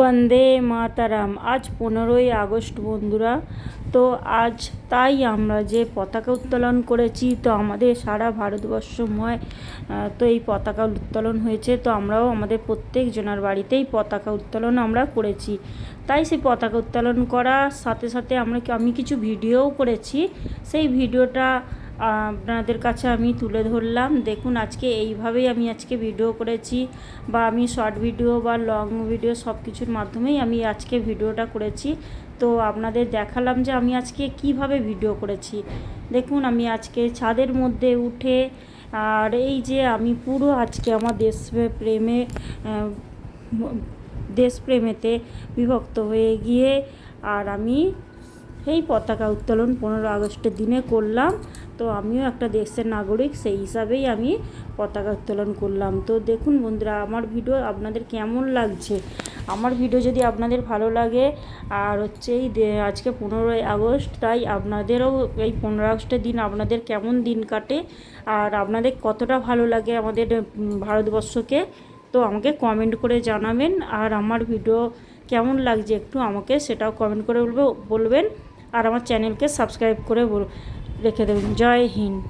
বন্দে মাতারাম। আজ পনেরোই আগস্ট বন্ধুরা। তো আজ তাই আমরা যে পতাকা উত্তোলন করেছি, তো আমাদের সারা ভারতবর্ষময় তো এই পতাকা উত্তোলন হয়েছে। তো আমরাও আমাদের প্রত্যেক জনের বাড়িতেই পতাকা উত্তোলন আমরা করেছি। তাই সেই পতাকা উত্তোলন করার সাথে সাথে আমরা আমি কিছু ভিডিওও করেছি। সেই ভিডিওটা আপনাদের কাছে আমি তুলে ধরলাম। দেখুন, আজকে এইভাবেই আমি আজকে ভিডিও করেছি বা আমি শর্ট ভিডিও বা লং ভিডিও সব কিছুর মাধ্যমেই আমি আজকে ভিডিওটা করেছি। তো আপনাদের দেখালাম যে আমি আজকে কীভাবে ভিডিও করেছি। দেখুন, আমি আজকে ছাদের মধ্যে উঠে, আর এই যে আমি পুরো আজকে আমার দেশ প্রেমে দেশপ্রেমেতে বিভক্ত হয়ে গিয়ে, আর আমি এই পতাকা উত্তোলন পনেরো আগস্টের দিনে করলাম। তো আমিও একটা দেশের নাগরিক, সেই হিসাবেই আমি পতাকা উত্তোলন করলাম। তো দেখুন বন্ধুরা, আমার ভিডিও আপনাদের কেমন লাগছে? আমার ভিডিও যদি আপনাদের ভালো লাগে, আর হচ্ছে এই আজকে পনেরোই আগস্ট, তাই আপনাদেরও এই পনেরো আগস্টের দিন আপনাদের কেমন দিন কাটে, আর আপনাদের কতটা ভালো লাগে আমাদের ভারতবর্ষকে, তো আমাকে কমেন্ট করে জানাবেন। আর আমার ভিডিও কেমন লাগছে একটু আমাকে সেটাও কমেন্ট করে বলবেন। আর আমার চ্যানেলকে সাবস্ক্রাইব করে রেখে দেবেন জয় হিন্দ